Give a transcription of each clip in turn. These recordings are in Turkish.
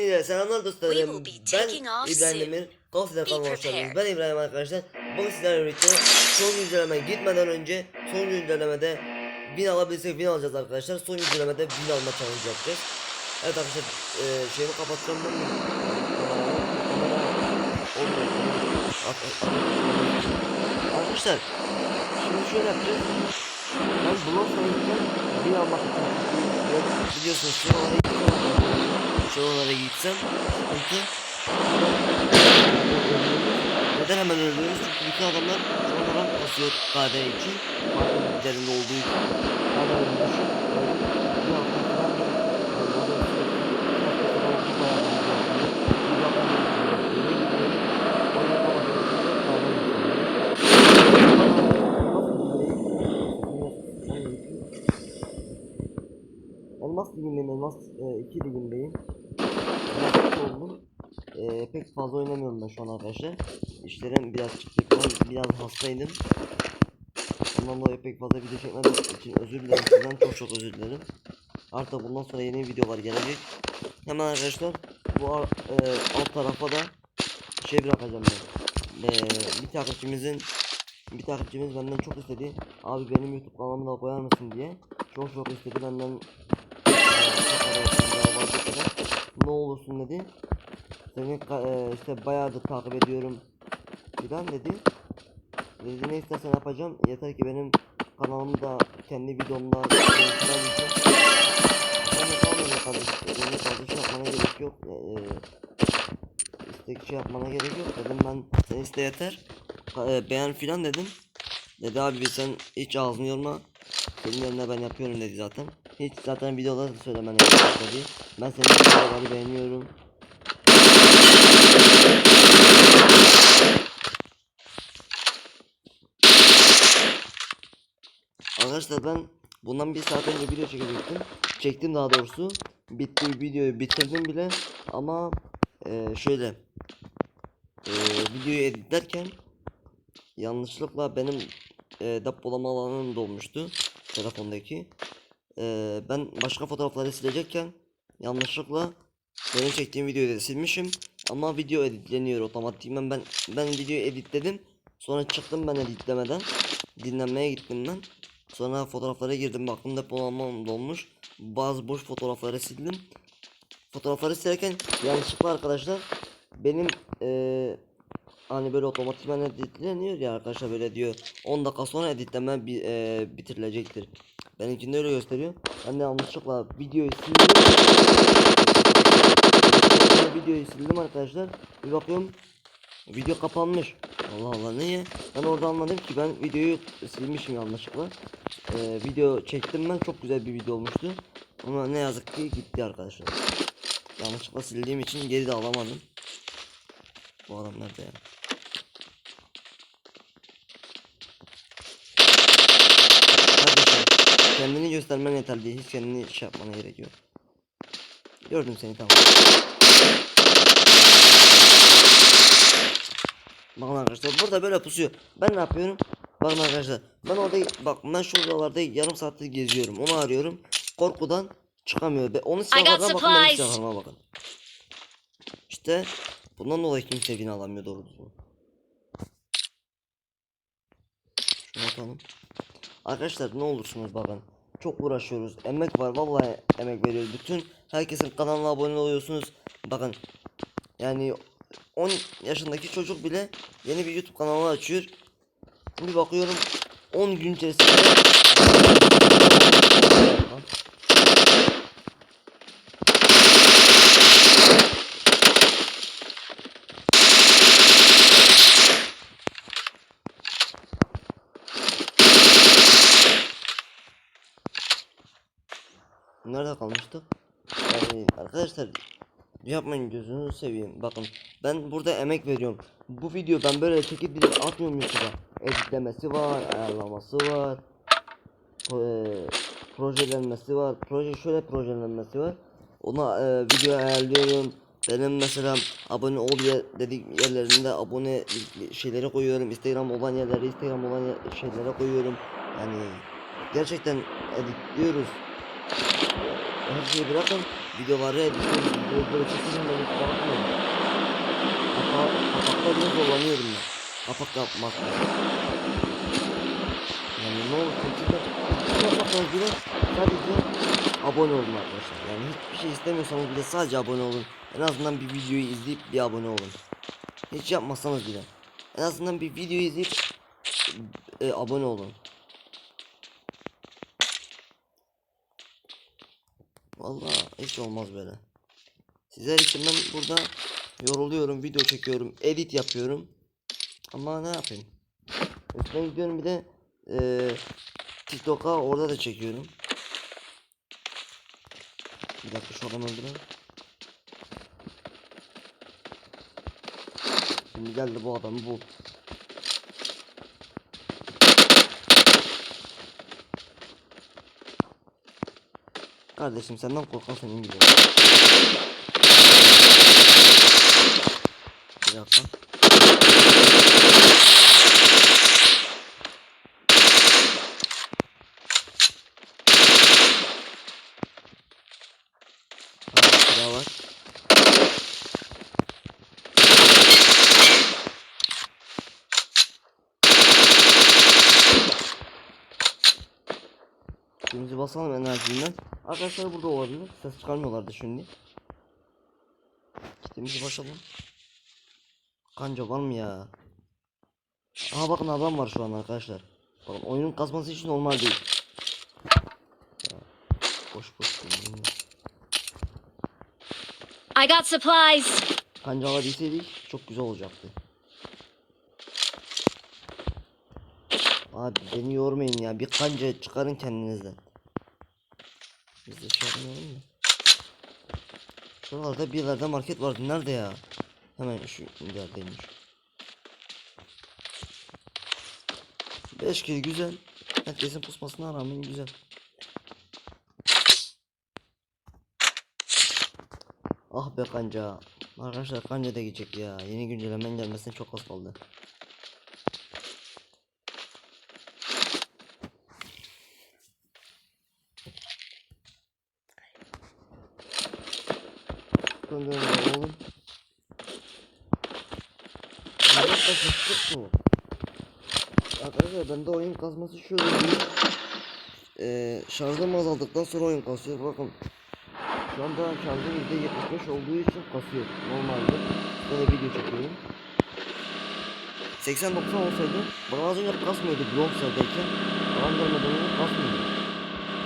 Selamlar dostlarım. Ben İbrahim. Demir. Geldiniz. prepared. Ben İbrahim arkadaşlar. Bugün sizlerle birlikte son güncellemeye gitmeden önce son güncellemede bin alabilirsek bin alacağız arkadaşlar. Son güncellemede bin alma challenge yapacağız. Evet arkadaşlar e, şeyimi kapatacağım ben. At- Arkadaşlar şimdi şöyle yapacağız. Ben blok sayısından bin almak için biliyorsunuz şuralara gitsem şuralara gitsem sıkıntı neden hemen ölüyoruz? Çünkü bütün adamlar sonradan basıyor KD için. KD üzerinde olduğu için. KD ölmüş. Bir hafta. Elmas ligindeyim, elmas 2 ligindeyim. Oldum. Ee, pek fazla oynamıyorum ben şu an arkadaşlar. İşlerim biraz çıktı biraz hastaydım. Ondan dolayı pek fazla video çekmediğim için özür dilerim sizden çok çok özür dilerim. Artık bundan sonra yeni videolar gelecek. Hemen arkadaşlar bu ar- e, alt tarafa da şey bırakacağım ben. Ee, bir takipçimizin bir takipçimiz benden çok istedi. Abi benim YouTube kanalımı da koyar mısın diye. Çok çok istedi benden. eee, çok. Ne olursun dedi. Seni eee, işte bayağıdır takip ediyorum. Filan dedi. Dedi ne istersen yapacağım. Yeter ki benim kanalımı da kendi videomda öyle kardeşim yapmana gerek yok. Eee istek şey yapmana gerek yok dedim ben sen iste yeter. Ka- e, beğen filan dedim. Dedi abi sen hiç ağzını yorma. Senin yerine ben yapıyorum dedi zaten. Hiç zaten videoda da söylemene gerek yok dedi. Ben senin videoları beğeniyorum. Arkadaşlar ben bundan bir saat önce video çekecektim. Çektim daha doğrusu. Bitti videoyu bitirdim bile ama eee, şöyle eee, videoyu editlerken yanlışlıkla benim eee depolama alanım dolmuştu telefondaki. Eee, ben başka fotoğrafları silecekken yanlışlıkla benim çektiğim videoyu da silmişim ama video editleniyor otomatikman. Ben ben videoyu editledim sonra çıktım ben editlemeden. Dinlenmeye gittim ben. Sonra fotoğraflara girdim baktım depolamam dolmuş. Bazı boş fotoğrafları sildim. Fotoğrafları silerken yanlışlıkla arkadaşlar benim eee hani böyle otomatikman editleniyor ya arkadaşlar böyle diyor 10 dakika sonra editleme bi, eee, bitirilecektir. Benimkinde öyle gösteriyor. Ben de yanlışlıkla videoyu sildim. videoyu sildim arkadaşlar. Bir bakıyorum video kapanmış. Allah Allah niye? Ben orada anladım ki ben videoyu silmişim yanlışlıkla. Eee, video çektim ben çok güzel bir video olmuştu. Ama ne yazık ki gitti arkadaşlar. Yanlışlıkla sildiğim için geri de alamadım. Bu adam nerede ya? Kardeşim kendini göstermen yeterli. Hiç kendini şey yapmana gerek yok. Gördüm seni tamam. Bakın arkadaşlar burada böyle pusuyor. Ben ne yapıyorum? Bakın arkadaşlar ben orada bak ben şuralarda yarım saattir geziyorum. Onu arıyorum. Korkudan çıkamıyor. Ve onun silahlarına bakın benim silahlarıma bakın. İşte bundan dolayı kimse win alamıyor doğru düzgün. Şunu atalım. Arkadaşlar ne olursunuz bakın. Çok uğraşıyoruz. Emek var vallahi emek veriyoruz. Bütün herkesin kanalına abone oluyorsunuz. Bakın yani 10 yaşındaki çocuk bile yeni bir YouTube kanalı açıyor. Bir bakıyorum 10 gün içerisinde Nerede kalmıştık? Yani arkadaşlar yapmayın gözünüzü seveyim. Bakın ben burada emek veriyorum. Bu video ben böyle çekip direkt atmıyorum YouTube'a. Editlemesi var, ayarlaması var. eee, projelenmesi var. Proje şöyle projelenmesi var. Ona eee, video ayarlıyorum. Benim mesela abone ol dedik yerlerinde abone şeyleri koyuyorum. Instagram olan yerlere Instagram olan yer- şeylere koyuyorum. Yani gerçekten editliyoruz her şeyi bırakın videoları ediyorum. Böyle çekiyorum ben hiç bakmıyorum. Kapak, kapakta bile zorlanıyorum ben. Kapak yapmakta. Yani ne olur kötü de yapmaksanız bile sadece abone olun arkadaşlar. Yani hiçbir şey istemiyorsanız bile sadece abone olun. En azından bir videoyu izleyip bir abone olun. Hiç yapmasanız bile. En azından bir videoyu izleyip e, abone olun. Vallahi hiç olmaz böyle. Sizler için ben burada yoruluyorum, video çekiyorum, edit yapıyorum. Ama ne yapayım? Üstüne gidiyorum bir de eee TikTok'a orada da çekiyorum. Bir dakika şu adamı öldürelim. Şimdi geldi bu adamı bul. Kardeşim senden korkan senin gibi. Bir dakika. Hadi silah var. Şimdi enerjinden. Arkadaşlar burada olabilir. Ses çıkarmıyorlardı şimdi. Kitimizi basalım. Kanca var mı ya? Aha bakın adam var şu an arkadaşlar. Bakın oyunun kasması için normal değil. Ya, boş boş. I got supplies. Kanca alabilseydik çok güzel olacaktı. Abi beni yormayın ya. Bir kanca çıkarın kendinizden. Biz de şey mı? Şuralarda bir yerlerde market vardı. Nerede ya? Hemen şu yerdeymiş. 5 kill güzel. Herkesin pusmasına rağmen güzel. Ah be kanca. Arkadaşlar kanca da gidecek ya. Yeni güncellemenin gelmesine çok az kaldı. Gönder oğlum. Oyun kasması mu? Arkadaşlar bende oyun kasması şöyle değil. Ee, şarjım azaldıktan sonra oyun kasıyor. Bakın. Şu anda şarjım %75 olduğu için kasıyor. Normalde. Böyle video çekiyorum. 80-90 olsaydı bana az önce kasmıyordu Bronxer'dayken. Alan gelmeden önce kasmıyordu.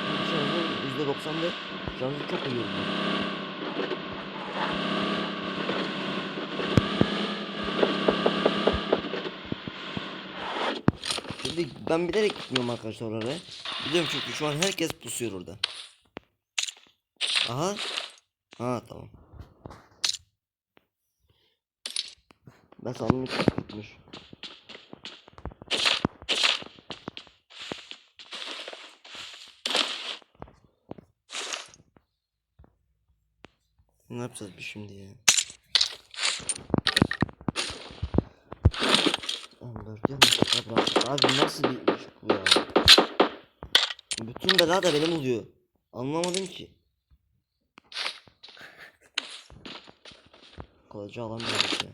Şimdi şarjım %95. Şarjı çok iyi oldu. Şimdi ben bilerek gitmiyorum arkadaşlar oraya. Biliyorum çünkü şu an herkes pusuyor orada. Aha. Ha tamam. Ben sandım gitmiş. Ne yapacağız biz şimdi ya? Hamburger mi? Bırak. Abi nasıl bir iş bu ya? Bütün bela da benim oluyor. Anlamadım ki. Kalıcı alamıyoruz ya.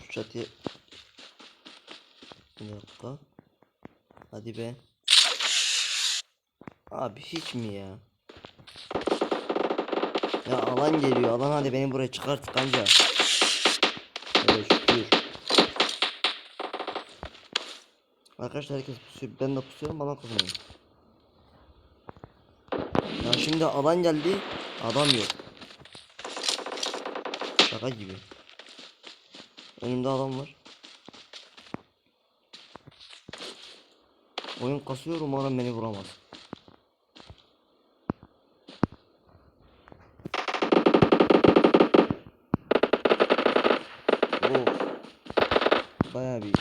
Şu çatıya bir dakika. Hadi be. Abi hiç mi ya? Ya alan geliyor. Alan hadi beni buraya çıkart kanca. Evet şükür. Arkadaşlar herkes pusuyor. Ben de pusuyorum bana kızmayın. Ya şimdi alan geldi. Adam yok. Şaka gibi. Önümde adam var. Oyun kasıyor umarım beni vuramaz. Of. Bayağı bir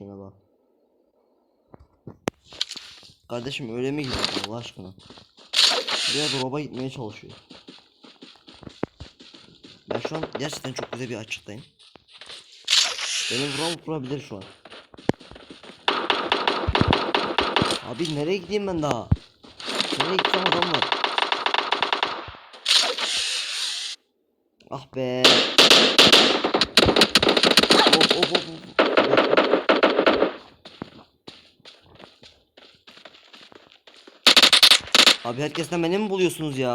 şuna bak. Kardeşim öyle mi gidiyor Allah aşkına? Buraya drop'a gitmeye çalışıyor. Ben şu an gerçekten çok güzel bir açıktayım. Beni vuran vurabilir şu an. Abi nereye gideyim ben daha? Nereye gitsem adam var. Ah be. Of of of. of. Abi herkesten beni mi buluyorsunuz ya?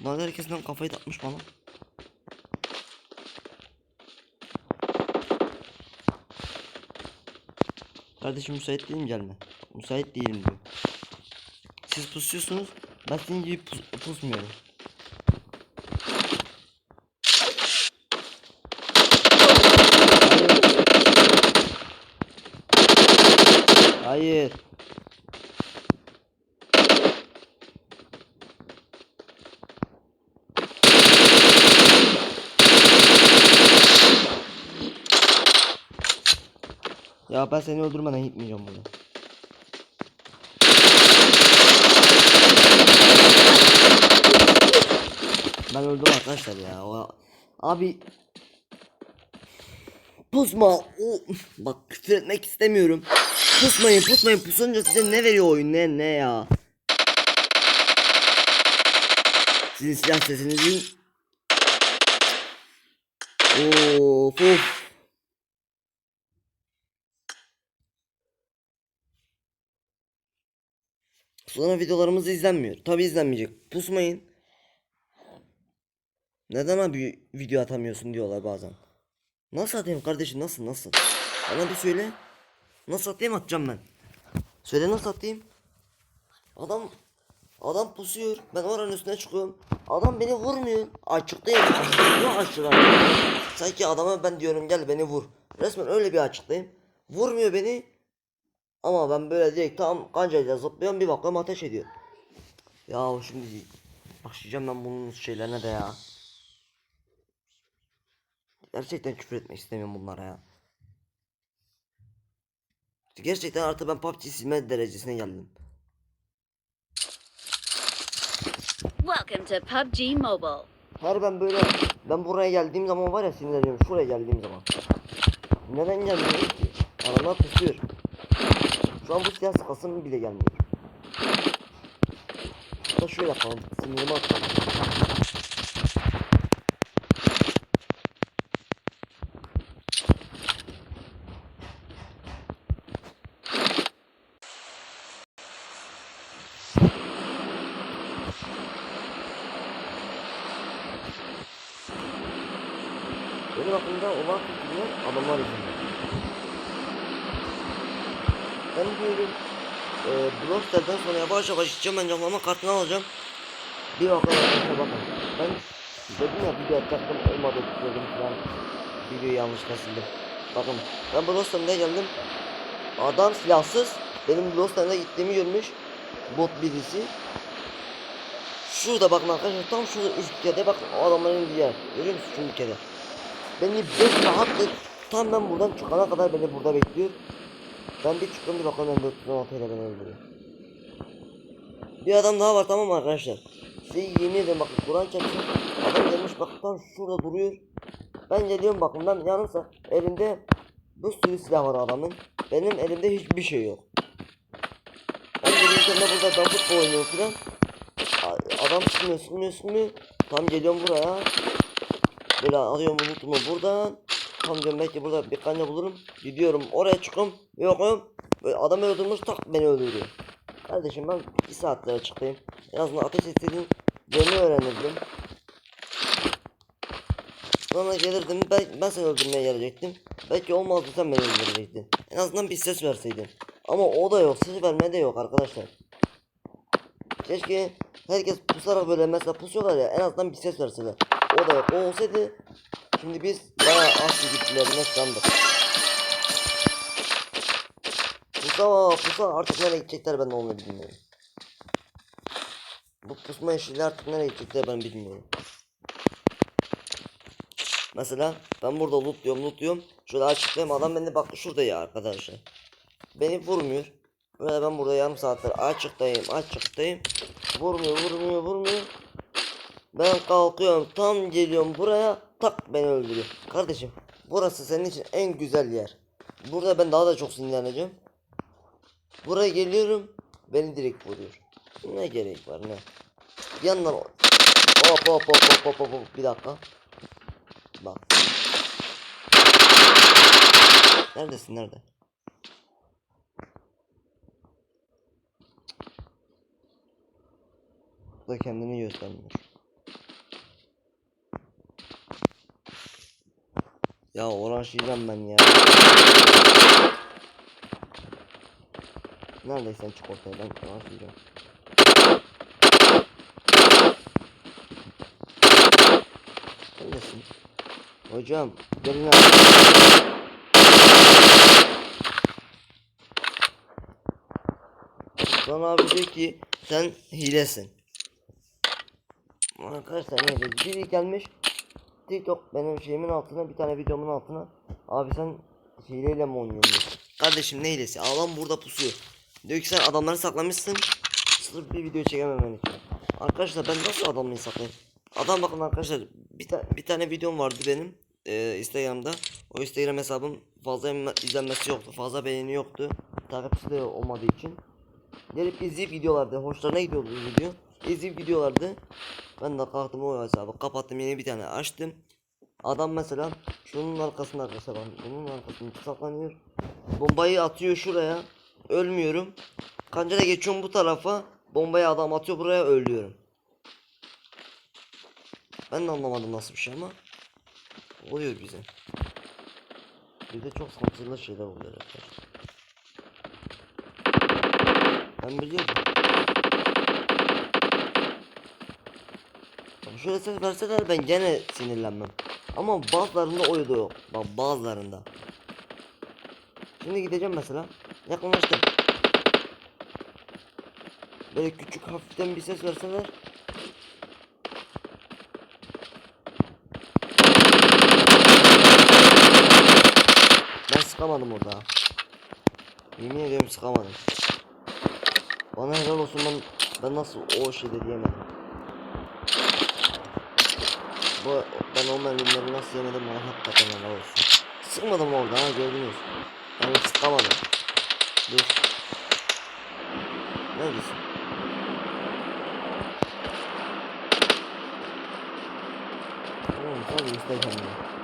Bunlar herkesten kafayı takmış bana. Kardeşim müsait değilim gelme. Müsait değilim diyor. Siz pusuyorsunuz. Ben senin gibi pus- pusmuyorum. Hayır. Ya ben seni öldürmeden gitmeyeceğim burada. Ben öldüm arkadaşlar ya. O... Abi Pusma. Bak küfür etmek istemiyorum. Pusmayın pusmayın. Pusunca size ne veriyor oyun ne ne ya. Sizin silah sesinizin Of of. Sonra videolarımız izlenmiyor. Tabi izlenmeyecek. Pusmayın. Neden abi video atamıyorsun diyorlar bazen. Nasıl atayım kardeşim nasıl nasıl? Bana bir söyle. Nasıl atayım atacağım ben. Söyle nasıl atayım? Adam adam pusuyor. Ben oranın üstüne çıkıyorum. Adam beni vurmuyor. Açıktayım. Açıklıyor açıklar. Sanki adama ben diyorum gel beni vur. Resmen öyle bir açıklayayım. Vurmuyor beni. Ama ben böyle direkt tam kancayla zıplıyorum bir bakıyorum ateş ediyor. Ya şimdi başlayacağım ben bunun şeylerine de ya. Gerçekten küfür etmek istemiyorum bunlara ya. Gerçekten artık ben PUBG silme derecesine geldim. Welcome to PUBG Mobile. Her ben böyle ben buraya geldiğim zaman var ya sinirleniyorum şuraya geldiğim zaman. Neden gelmiyorum ki? Adamlar pusuyor. Şu an bu silah sıkasım bile gelmiyor. Da şöyle yapalım. Sinirimi atalım. Benim aklımda olan fikirler adamlar yüzünden. Ben diyorum e, Yavaş gideceğim ben camlama kartını alacağım. Bir arkadaşlar bakın. Ben dedim ya video atacaktım olmadı dedim falan. Videoyu yanlışlıkla sildim. Bakın ben Blockster'da geldim. Adam silahsız. Benim Blockster'da gittiğimi görmüş. Bot birisi. Şurada bakın arkadaşlar tam şurada ülkede bakın o adamların indiği yer. Görüyor musunuz şu ülkede? Beni 5 saat tam ben buradan çıkana kadar beni burada bekliyor. Ben bir çıktım bir bakalım ben 416 ile beni öldürüyor. Bir adam daha var tamam arkadaşlar? Size yemin ederim bakın Kur'an çarpsın. Adam gelmiş bak tam şurada duruyor. Ben geliyorum bakın ben yanımsa elinde bir sürü silah var adamın. Benim elimde hiçbir şey yok. Ben geliyorum de burada dambut oynuyor filan. Adam sıkmıyor sıkmıyor sıkmıyor. Tam geliyorum buraya. Böyle alıyorum unutumu buradan. Tam diyorum belki burada bir kanya bulurum. Gidiyorum oraya çıkıyorum. Yokum. Böyle adam öldürmüş tak beni öldürüyor. Kardeşim ben bir saatlere çıkayım. En azından ateş ettiğini öğrenirdim. Sonra gelirdim ben, ben seni öldürmeye gelecektim. Belki olmazdı sen beni öldürecektin. En azından bir ses verseydin. Ama o da yok. Ses verme de yok arkadaşlar. Keşke herkes pusarak böyle mesela pusuyorlar ya en azından bir ses verseler. O da yok. O olsaydı Şimdi biz bayağı az gittilerine sandık. Mustafa pusa artık nereye gidecekler ben onu bilmiyorum. Bu pusma işleri artık nereye gidecekler ben bilmiyorum. Mesela ben burada lootluyorum lootluyorum. Şöyle açıklayayım adam beni bak şurada ya arkadaşlar. Beni vurmuyor. Böyle ben burada yarım saattir açıktayım açıktayım. Vurmuyor vurmuyor vurmuyor. Ben kalkıyorum tam geliyorum buraya tak beni öldürüyor. Kardeşim burası senin için en güzel yer. Burada ben daha da çok sinirleneceğim. Buraya geliyorum beni direkt vuruyor. Ne gerek var ne? Yandan hop hop hop hop hop hop hop bir dakika. Bak. Neredesin nerede? Bu da kendini göstermiyor. Ya uğraşacağım ben ya. Neredeysen çık ortaya ben uğraşacağım. Neredesin? Hocam gelin abi. Sana abi diyor ki sen hilesin. Arkadaşlar neyse biri gelmiş TikTok benim şeyimin altına bir tane videomun altına abi sen hileyle mi oynuyorsun. Kardeşim ne hilesi adam burada pusuyor. Diyor ki sen adamları saklamışsın sırf bir video çekememen için. Arkadaşlar ben nasıl adamları saklayayım? Adam bakın arkadaşlar bir, ta bir tane videom vardı benim eee, Instagram'da. O Instagram hesabım fazla izlenmesi yoktu. Fazla beğeni yoktu. Takipçisi de olmadığı için. Gelip izleyip gidiyorlardı. Hoşlarına gidiyordu video. İzleyip gidiyorlardı. Ben de kalktım o hesabı kapattım yeni bir tane açtım. Adam mesela şunun arkasında arkadaşlar bunun arkasında saklanıyor. Bombayı atıyor şuraya. Ölmüyorum. Kancada geçiyorum bu tarafa. Bombayı adam atıyor buraya ölüyorum. Ben de anlamadım nasıl bir şey ama oluyor bize. Bir de çok sıkıntılı şeyler oluyor arkadaşlar. Ben biliyorum. Bak Şöyle ses verseler ben gene sinirlenmem. Ama bazılarında o da yok. Bak bazılarında. Şimdi gideceğim mesela. Yakınlaştım. Böyle küçük hafiften bir ses verseler. Ben sıkamadım orada. Yemin ediyorum sıkamadım. Bana helal olsun ben, ben nasıl o şeyde diyemedim. Bu ben o mermileri nasıl yemedim bana hakikaten helal olsun. Sıkmadım orada ha gördünüz. Hiç sıkamadım. Dur. Neredesin? Oğlum sen iste kendini.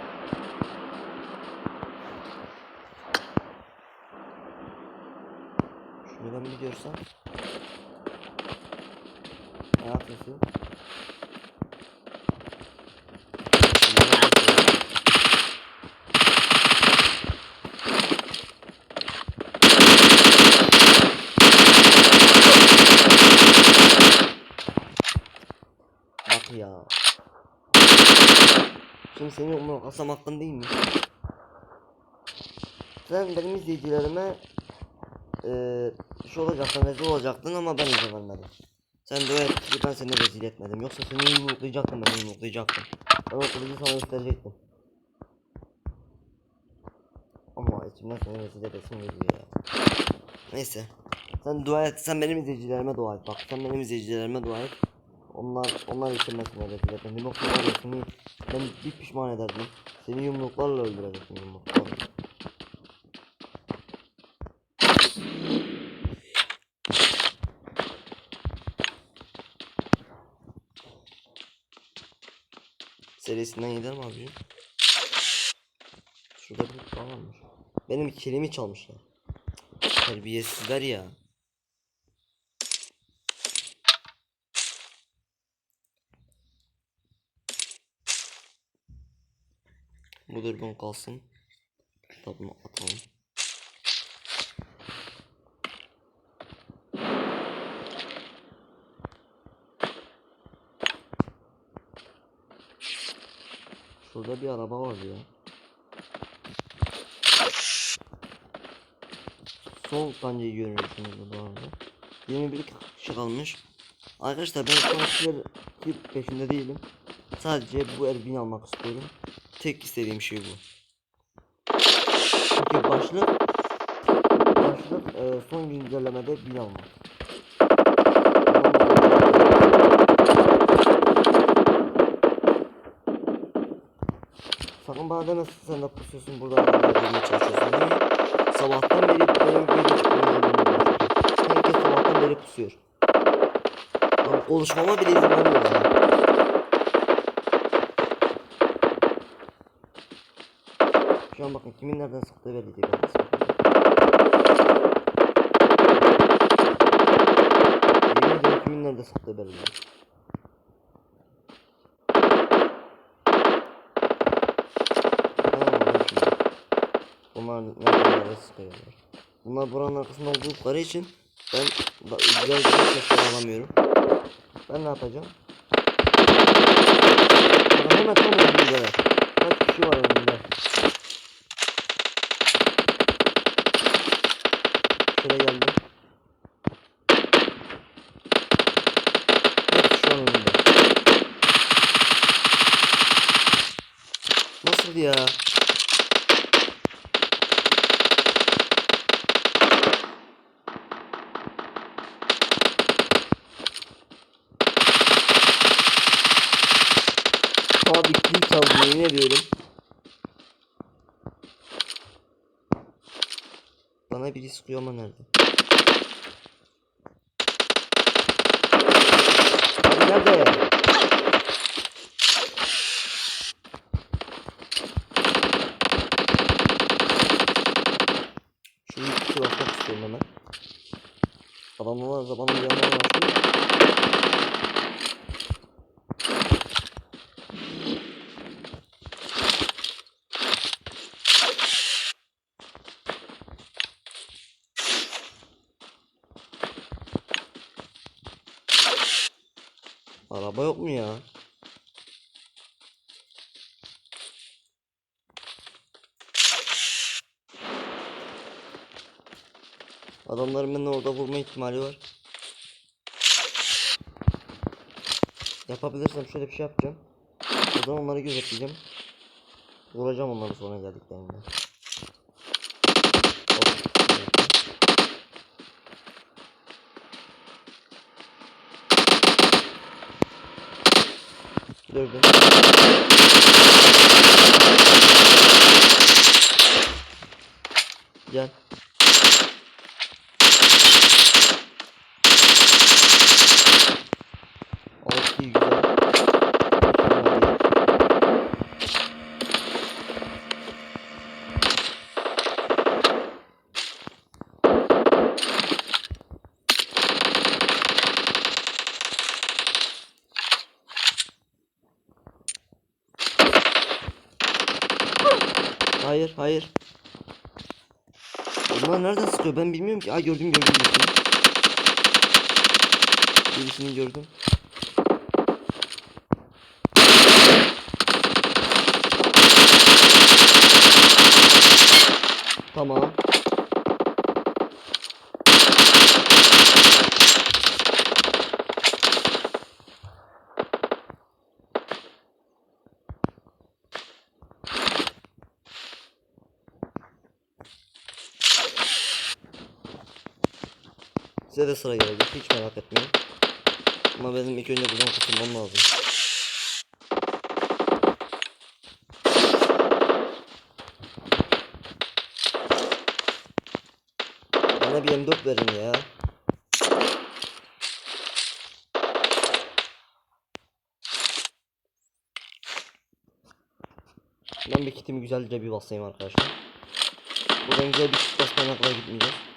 Ben bir görsem. Ayak sesi. Bak ya. Seni umur kasam hakkın değil mi? Sen benim izleyicilerime eee şu olacaktın rezil olacaktın ama ben izin vermedim. Sen et ki ben seni rezil etmedim. Yoksa seni yumruklayacaktım ben yumruklayacaktım. Ben o kılıcı sana gösterecektim. Ama içimden seni rezil edesim geliyor ya. Neyse. Sen dua et. Sen benim izleyicilerime dua et. Bak sen benim izleyicilerime dua et. Onlar onlar için etmedim. Yoksa var ya seni ben bir pişman ederdim. Seni yumruklarla öldürecektim yumruklarla. serisinden gider mi abi? Şurada bir falan varmış. Benim kilimi çalmışlar. Terbiyesizler ya. Bu dürbün kalsın. Kitabını atalım. Şurada bir araba var ya. Sol kancayı görüyorsunuz bu arada. 21 kişi kalmış. Arkadaşlar ben tip peşinde değilim. Sadece bu erbini almak istiyorum. Tek istediğim şey bu. Çünkü başlık başlık e, son güncellemede bin almak. Sakın bana demesin sen de pusuyorsun burada girmeye çalışıyorsun mi? Sabahtan beri benim gelip Herkes sabahtan beri pusuyor. Lan konuşmama bile izin vermiyor. Şu an bakın kimin nereden sıktığı belli değil. Yemin ediyorum kimin nerede sıktığı belli değil. Bunlar nereye sıkıyorlar. Bunlar buranın arkasında oldukları için ben güzel bir ses alamıyorum. Ben ne yapacağım? Hemen tam önümde. Kaç kişi var önümde? Var önümde? Nasıl ya? Abi kill çaldı yemin ediyorum. Bana biri sıkıyor ama nerede? Nerede? Şu ilk kutu basmak istiyorum hemen. Adamlar zamanın bir yanına başlıyor. Araba yok mu ya? Adamların beni orada vurma ihtimali var. Yapabilirsem şöyle bir şey yapacağım. Buradan onları gözetleyeceğim. Vuracağım onları sonra geldiklerinde. Gördüm. Gel. Altı güzel. Hayır, hayır. Bunlar nereden sıkıyor ben bilmiyorum ki. Aa gördüm gördüm birisini. Birisini gördüm. Tamam. De sıra gelecek hiç merak etmeyin. Ama benim ilk önce buradan kurtulmam lazım. Bana bir M4 verin ya. Ben bir kitimi güzelce bir basayım arkadaşlar. Buradan güzel bir kit basmaya kadar gitmeyeceğiz.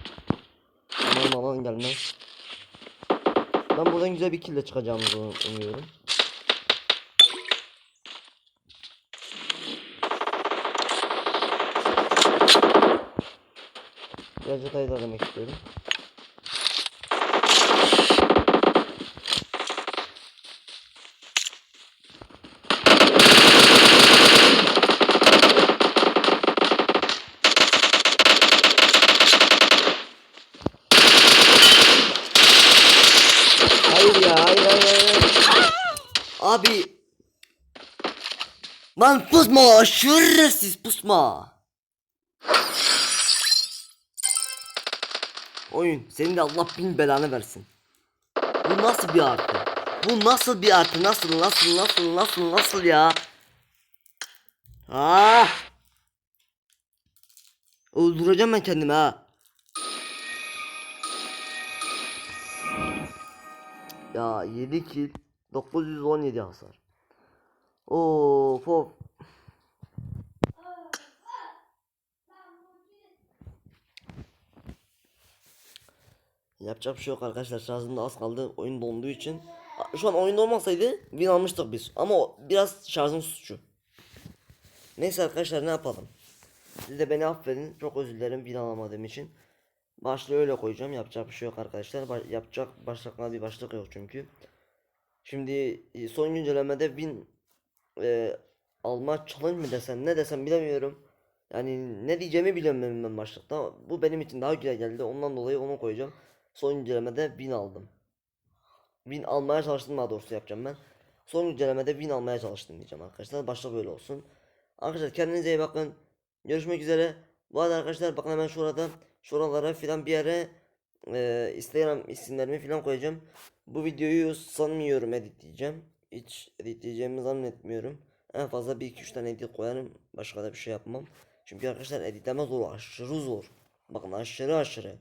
Umarım alan gelmez. Ben buradan güzel bir kill çıkacağımızı umuyorum. Biraz detayı da demek istiyorum. ya. Hayır hayır hayır. Abi. Lan pusma şerefsiz pusma. Oyun senin de Allah bin belanı versin. Bu nasıl bir artı? Bu nasıl bir artı? Nasıl nasıl nasıl nasıl nasıl ya? Ah! Öldüreceğim ben kendimi ha. Ya 7 kill 917 hasar. Of of. Yapacak bir şey yok arkadaşlar. Şarjım da az kaldı. Oyun donduğu için. Şu an oyunda olmasaydı win almıştık biz. Ama biraz şarjın suçu. Neyse arkadaşlar ne yapalım. Siz de beni affedin. Çok özür dilerim win alamadığım için. Başlığı öyle koyacağım. Yapacak bir şey yok arkadaşlar. Ba- yapacak başlıkla bir başlık yok çünkü. Şimdi e, son güncellemede win e, alma challenge mı desem ne desem bilemiyorum. Yani ne diyeceğimi bilemiyorum ben başlıkta. Bu benim için daha güzel geldi. Ondan dolayı onu koyacağım. Son güncellemede win aldım. Win almaya çalıştım daha doğrusu yapacağım ben. Son güncellemede win almaya çalıştım diyeceğim arkadaşlar. Başta böyle olsun. Arkadaşlar kendinize iyi bakın. Görüşmek üzere. Bu arada arkadaşlar bakın hemen şurada şuralara filan bir yere e, Instagram isimlerimi filan koyacağım. Bu videoyu sanmıyorum editleyeceğim. Hiç editleyeceğimi zannetmiyorum. En fazla 1-2-3 tane edit koyarım. Başka da bir şey yapmam. Çünkü arkadaşlar editleme zor. Aşırı zor. Bakın aşırı aşırı.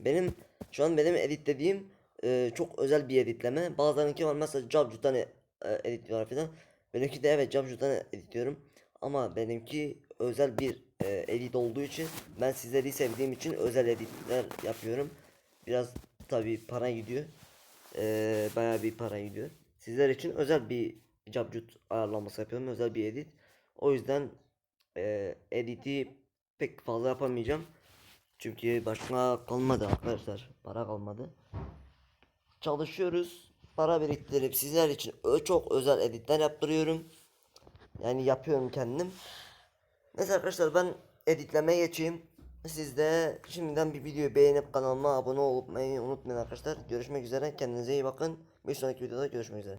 Benim şu an benim editlediğim e, çok özel bir editleme. Bazılarınki var mesela Jabjut'tan e, editliyorlar falan. Benimki de evet Jabjut'tan editliyorum. Ama benimki özel bir e, edit olduğu için ben sizleri sevdiğim için özel editler yapıyorum. Biraz tabi para gidiyor. E, bayağı bir para gidiyor. Sizler için özel bir Jabjut ayarlaması yapıyorum. Özel bir edit. O yüzden e, editi pek fazla yapamayacağım. Çünkü başka kalmadı arkadaşlar. Para kalmadı. Çalışıyoruz. Para biriktirip sizler için çok özel editler yaptırıyorum. Yani yapıyorum kendim. Neyse arkadaşlar ben editlemeye geçeyim. Siz de şimdiden bir videoyu beğenip kanalıma abone olmayı unutmayın arkadaşlar. Görüşmek üzere. Kendinize iyi bakın. Bir sonraki videoda görüşmek üzere.